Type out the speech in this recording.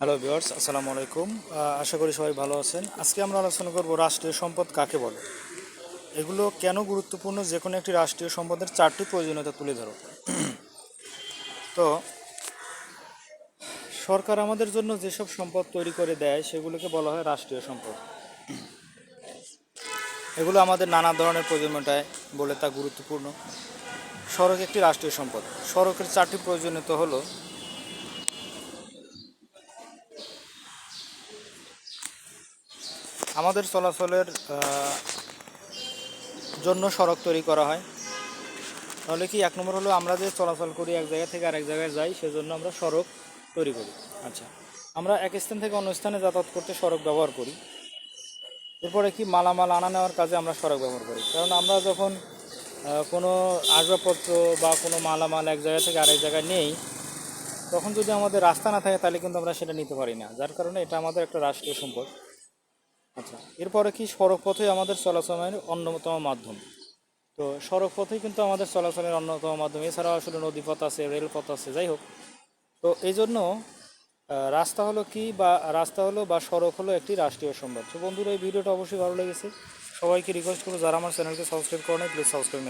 Hello viewers আসসালামু আলাইকুম আশা করি সবাই ভালো আছেন। আজকে আমরা আলোচনা করব রাষ্ট্রীয় সম্পদ কাকে বলে? এগুলো কেন গুরুত্বপূর্ণ? যে কোনো একটি রাষ্ট্রীয় সম্পদের চারটি প্রয়োজনীয়তা তুলে ধরো। তো, সরকার আমাদের জন্য যেসব সম্পদ তৈরি করে দেয়, সেগুলোকে বলা হয় রাষ্ট্রীয় সম্পদ। এগুলো আমাদের নানা ধরনের প্রয়োজনীয়তায় বলে তা গুরুত্বপূর্ণ। সড়ক একটি রাষ্ট্রীয় সম্পদ। সড়কের চারটি প্রয়োজনীয়তা হলো আমাদের চলাচলের জন্য সড়ক তৈরি করা হয়। তাহলে কি এক নম্বর হলো আমরা যে চলাচল করি, এক জায়গা থেকে আরেক জায়গায় যাই, সেজন্য আমরা সড়ক তৈরি করি। আচ্ছা আমরা এক স্থান থেকে অন্য স্থানে যাতায়াত করতে সড়ক ব্যবহার করি। এরপরে কি মালামাল আনা নেওয়ার কাজে আমরা সড়ক ব্যবহার করি। কারণ আমরা যখন কোনো আসবাবপত্র বা কোনো মালামাল এক জায়গা থেকে আরেক জায়গায় নেই, তখন যদি আমাদের রাস্তা না থাকে, তাহলে কিন্তু আমরা সেটা নিতে পারি না। যার কারণে এটা আমাদের একটা রাষ্ট্রীয় সম্পদ। আচ্ছা এরপরে কি সড়ক পথে আমাদের চলাচলের অন্যতম মাধ্যম? তো সড়ক পথেই কিন্তু আমাদের চলাচলের অন্যতম মাধ্যম। এছাড়াও আসলে নদীপথ আছে, রেলপথ আছে, যাই হোক। তো এই জন্য রাস্তা হলো কি বা রাস্তা হলো বা সড়ক হলো একটি রাষ্ট্রীয় সম্পদ। তো বন্ধুরা, এই ভিডিওটা অবশ্যই ভালো লেগেছে। সবাইকে রিকোয়েস্ট করব, যারা আমার চ্যানেলকে সাবস্ক্রাইব করে প্লিজ সাবস্ক্রাইব